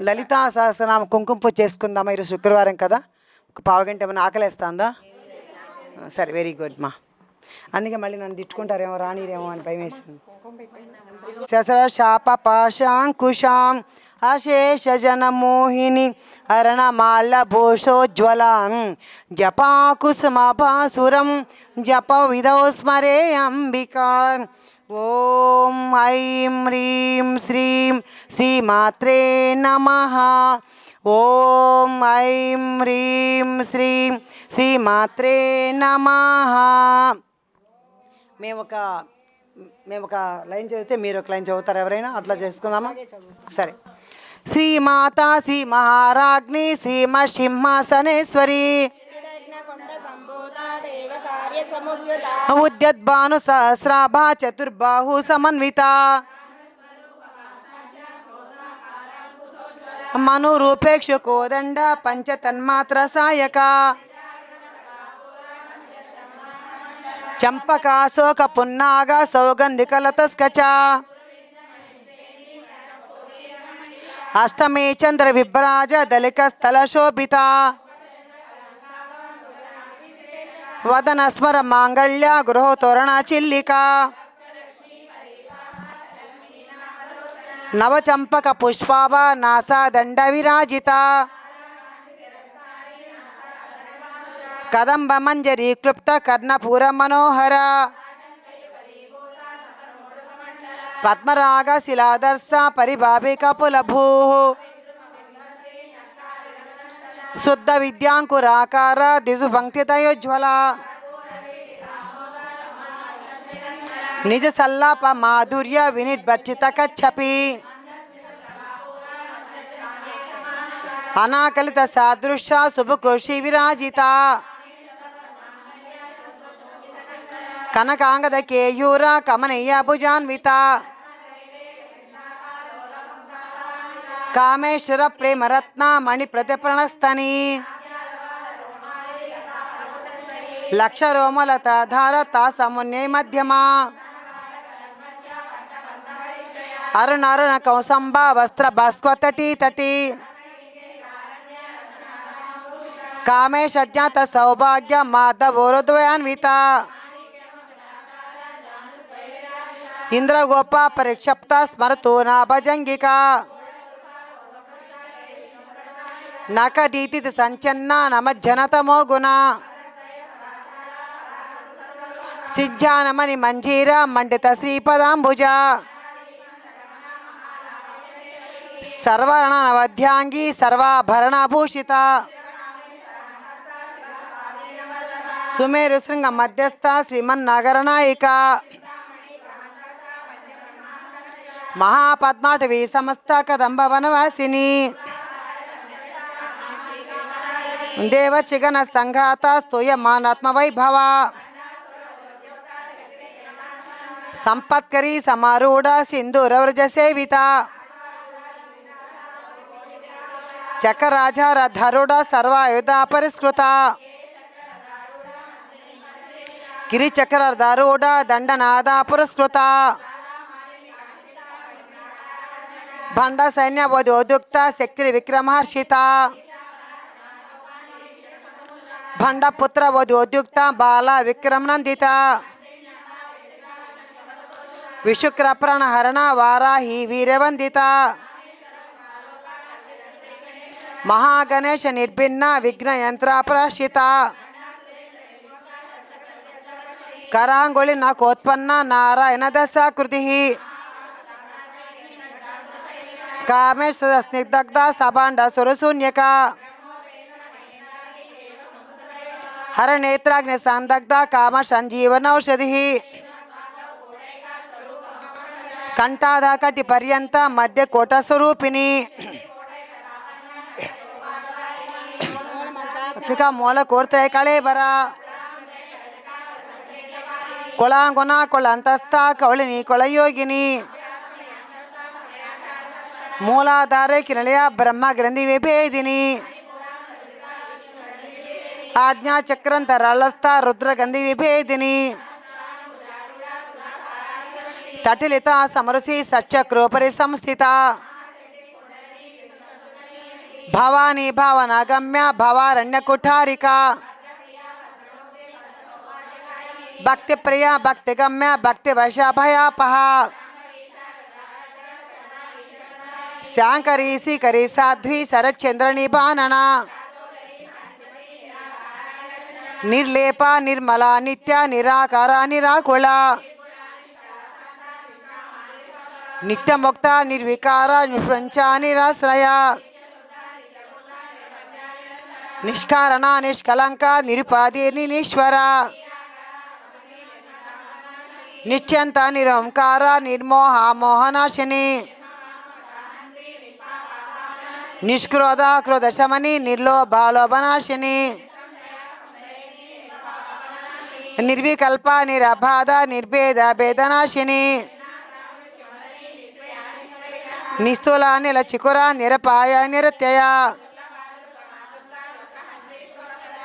లలితా సహస్రనామ కుంకుమ పూజ చేసుకుందామా ఈరోజు శుక్రవారం కదా? ఒక పావుగంట ఏమైనా ఆకలేస్తుందా? సరే వెరీ గుడ్ మా. అందుకే మళ్ళీ నన్ను తిట్టుకుంటారేమో రానిరేమో అని భయం వేసింది. శసర శాప పాశాంకుశాం అశేష జన మోహిని అరణమాల భూషోజ్వలాం జపాకుసుమపాసురం జప విధౌ స్మరే అంబికా ఓం ఐం హ్రీం శ్రీం శ్రీమాత్రే నమ. ఓం ఐం హ్రీం శ్రీం శ్రీమాత్రే నమ. మేము ఒక మేము ఒక లైన్ చదివితే మీరు ఒక లైన్ చదువుతారు ఎవరైనా? అట్లా చేసుకుందామా? సరే. శ్రీమాత శ్రీ మహారాజ్ని శ్రీమ సింహాసనేశ్వరి ఉద్యద్భాను సహస్రాభా చతుర్బాహు సమన్విత. మను రూపేక్ష కోదండ పంచతన్మాత్ర సాయక. చంపకాశోక పున్నాగ సౌగంధికలతస్కచ. అష్టమే చంద్ర విభ్రాజ దళిక స్థల శోభిత. వదన స్మర మాంగళ్య గృహ తోరణ చిల్లిక. నవచంపక పుష్పాభ నాసా దండ విరాజిత. కదంబ మంజరి క్లుప్త కర్ణపూర మనోహర. పద్మరాగ శిలాదర్శ పరిభావిక పులభూ శుద్ధ విద్యాంకురాకార దిజు పంక్తితయోజ్వల. నిజ సల్లాప మాధుర్య వినిర్భర్చిత కచ్చపి. అనాకలిత సాదృశ్య శుభకృషి విరాజిత. కనకాంగద కేయూర కమనీయ భుజాన్విత. కామేశ్వర ప్రేమరత్న మణి ప్రతిప్రణస్తని. లక్ష రోమలత ధారత సమున్యై మధ్యమా. అరుణరుణ అరుణ కౌసంబ వస్త్ర భాస్వతటి తటి కామేశజ్ఞాత సౌభాగ్య మాధవోరుద్వయాన్విత ఇంద్రగోప పరిక్షప్త స్మరతు నా భజంగిక నకదీతి సంచన్న నమజ్జనతమో గుణ. సిజ్జానమని మంజీర మండిత శ్రీపదాంబుజ. సర్వరణ నవధ్యాంగి సర్వాభరణభూషిత. సుమేరు శృంగ మధ్యస్థ శ్రీమన్నగరనాయిక. మహాపద్మాటవి సమస్త కదంబ వనవాసిని देवशिगन संघात स्तूयमात्म वैभव संपत्करी समारूढ़ सिंदूर व्रज सेविता चकराजा रथरुढ़ सर्वायुध परिष्कृत। दंडनाद पुरस्कृता। भंड सैन्य वधुक्त शक्ति विक्रमहर्षिता भंडपुत्र उद्युक्ता बाल विक्रम नंदिता विशुक्रप्रण हरण वाराही वीरवंदिता महागणेश निर्भिन्न विघ्न यंत्र यंत्रप्रशिता करांगुली नकोत्पन्न नारायण दशा कृति कामेश स्निग्ध सबांड सुरशून्यका ಹರ ನೇತ್ರಾಗ್ನೆ ಸಂದಗ್ಧ ಕಾಮ ಸಂಜೀವನ ಔಷಧಿ. ಕಂಠಾದ ಕಂಠಾಧಾಕಟಿ ಪರ್ಯಂತ ಮಧ್ಯ ಕೋಟ ಸ್ವರೂಪಿಣಿ. ಮೂಲ ಕೋರ್ತೆ ಕಳೆ ಬರ ಕೊಳಾಂಗೊನ ಕೊಳ ಅಂತಸ್ಥ ಕವಳಿನಿ ಕೊಳಯೋಗಿನಿ ಮೂಲಾಧಾರೆ ಕಿರಣೆಯ ಬ್ರಹ್ಮ ಗ್ರಂಥಿ ವಿಭೇದಿನಿ రళస్థ రుద్రగంధి విభేదిని. తటిలిత సమరుసి సత్యక్రోపరి సంస్థిత. భవానీ భావనాగమ్య భవారణ్యకుఠారిక భక్తి ప్రియ భక్తిగమ్య భక్తి వశభయాపహ శాంకరీ శ్రీకరీ సాధ్వి శరచంద్ర నిబానన. నిర్లేప నిర్మల నిత్య నిరాకార నిరాకుళ నిత్యముక్త నిర్వికార నిష్పంచ నిరాశ్రయ. నిష్కారణ నిష్కలంక నిరుపాధి నిరీశ్వర. నిత్యంత నిరంకార నిర్మోహ మోహనాశిని. నిష్క్రోధ క్రోధ శమని నిర్లోభాలోభనాశిని నిర్వికల్ప నిరబాధ నిర్భేద భేదనాశిని. నిస్థూల నిల చికుర నిరపాయ నిరత్యయ.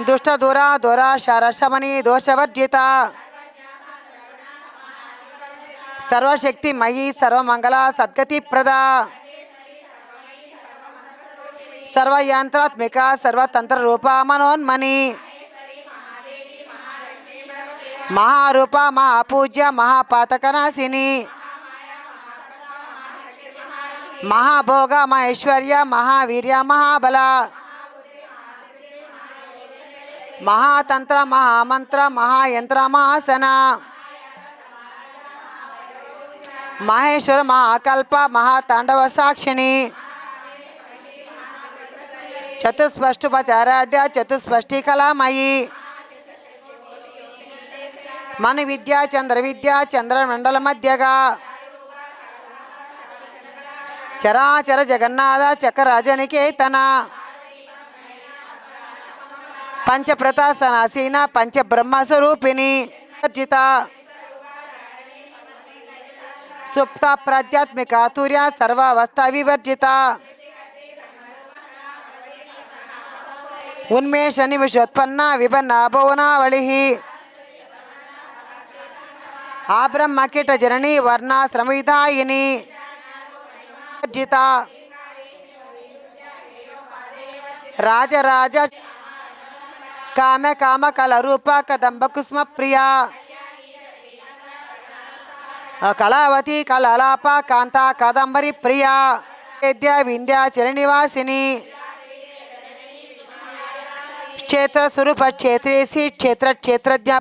దుష్ట దూర దూర శరశమని దోషవర్జిత. సర్వశక్తి మయి సర్వమంగళ సద్గతి ప్రద. సర్వయంత్రాత్మిక సర్వతంత్ర రూప మనోన్మణి మహారూప మహాపూజ్య మహాపాతకనాశిని. మహాభోగ మహేశ్వర్య మహావీర్య మహాబల. మహాతంత్ర మహామంత్ర మహాయంత్ర మహాసన. మహేశ్వర మహాకల్ప మహాతాండవ సాక్షిణి చతుస్పష్టుపచారాఢ్య చతుస్పష్టి కళామయి మన విద్య చంద్ర విద్య చంద్ర మండల మధ్యగా. చరాచర జగన్నాథ చక్రరాజనికేతన. పంచప్రతాసనాసీన పంచబ్రహ్మ స్వరూపిణి వర్జిత సుప్త ప్రాధ్యాత్మిక తూర్య సర్వావస్థ వివర్జిత. ఉన్మేష నిమిషోత్పన్న విపన్న భువనావళి ఆ బ్రహ్మ కీట జనని వర్ణాశ్రమవిధాయిని రాజరాజ. కామ కామ కల రూప కదంబ కుస్మ ప్రియ కళావతి కళలాప కాంత కదంబరి ప్రియ. వేద్య వింధ్యాచల చిరనివాసిని. క్షేత్ర స్వరూప క్షేత్రేసి క్షేత్ర క్షేత్రజ్ఞ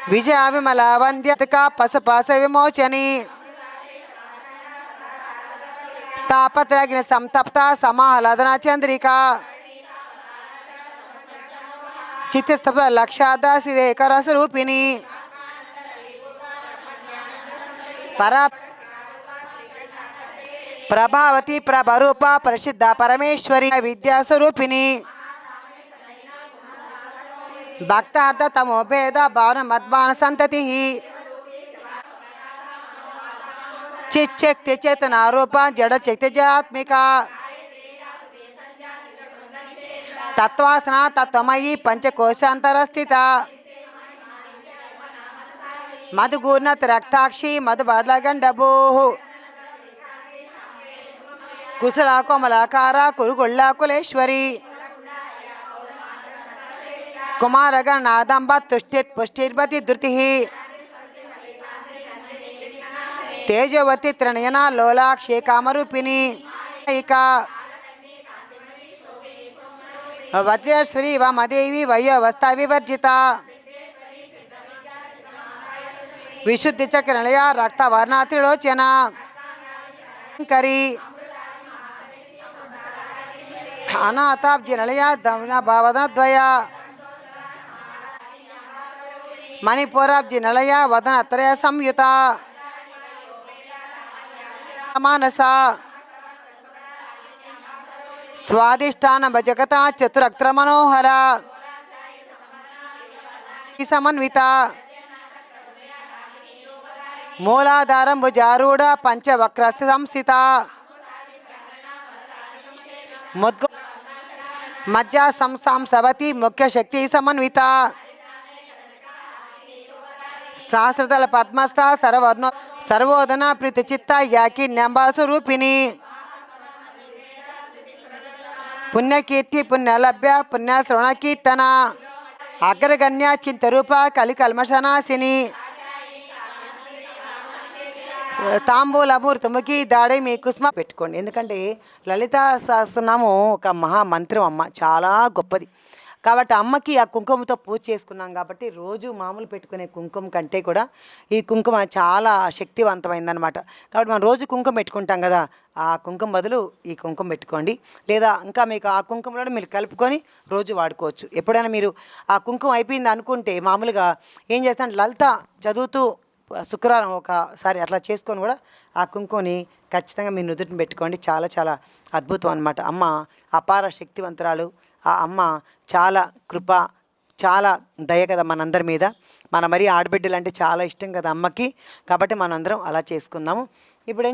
పాలిని విజయ విమల వంద్యతిక పసపాస విమోచని. తాపత్రగ్ని సంతప్త సమాహ్లాదన చంద్రిక. చిత్తస్తబ్ద లక్షాదాసి ఏకరస రూపిణి పరా ప్రభావతి ప్రభరూప ప్రసిద్ధ పరమేశ్వరి విద్యాస్వరూపిణి. భక్తార్థ తమోభేద భావన మద్భాన సంతతి. చిచ్చక్తి చేతన రూప జడ చక్తి జాత్మిక తత్వాసన తత్వమయి పంచకోశాంతరస్థిత. మధుగూర్ణత్ రక్తాక్షి మధుబాడ్లగండభూ కుశల కోమలాకార కురుగుళ్ళ కులేశ్వరి. कुमार अगर नादम्ब तुष्टिपति धुति तेजवती त्रिनयन लोलाक्षी कामरूपिणी वज्रश्वरी वमदेवी वयोवस्था विवर्जिता विशुद्ध चक्रया रक्त वर्णात्रिलोचना करी अनाताब्जिलया दम भावनाद्वया మణిపురాబ్జి నిలయ వదన త్రయ సంయుత మానస స్వాదిష్టాన భజగత చతురక్ర మనోహర సమన్విత మూలాధారం భుజారూఢ పంచవక్రస్తి సంస్థిత ముద్గ మధ్య సంస్థాంసవతి ముఖ్య శక్తి సమన్విత సహస్రదళ పద్మస్థ సర్వర్ణ సర్వోదన ప్రీతిచిత్త యాకి నెంబాసు రూపిణి. పుణ్యకీర్తి పుణ్యలభ్య పుణ్యశ్రవణ కీర్తన. అగ్రగణ్య చింతరూప కలి కల్మశనాశిని దాడి మీ కుస్మ పెట్టుకోండి. ఎందుకంటే లలిత సహస్రనాము ఒక మహామంత్రం అమ్మ చాలా గొప్పది. కాబట్టి అమ్మకి ఆ కుంకుమతో పూజ చేసుకున్నాం కాబట్టి రోజు మామూలు పెట్టుకునే కుంకుమ కంటే కూడా ఈ కుంకుమ చాలా శక్తివంతమైందనమాట కాబట్టి మనం రోజు కుంకుమ పెట్టుకుంటాం కదా ఆ కుంకుమ బదులు ఈ కుంకుమ పెట్టుకోండి. లేదా ఇంకా మీకు ఆ కుంకుమలో మీరు కలుపుకొని రోజు వాడుకోవచ్చు. ఎప్పుడైనా మీరు ఆ కుంకుమ అయిపోయింది అనుకుంటే మామూలుగా ఏం చేస్తాను లలిత చదువుతూ శుక్రవారం ఒకసారి అట్లా చేసుకొని కూడా ఆ కుంకుమని ఖచ్చితంగా మీ నుదుటిని పెట్టుకోండి. చాలా చాలా అద్భుతం అనమాట అమ్మ అపార శక్తివంతురాలు. ఆ అమ్మ చాలా కృప చాలా దయ కదా మనందరి మీద. మన మరి ఆడబిడ్డలు అంటే చాలా ఇష్టం కదా అమ్మకి. కాబట్టి మనందరం అలా చేసుకుందాము. ఇప్పుడు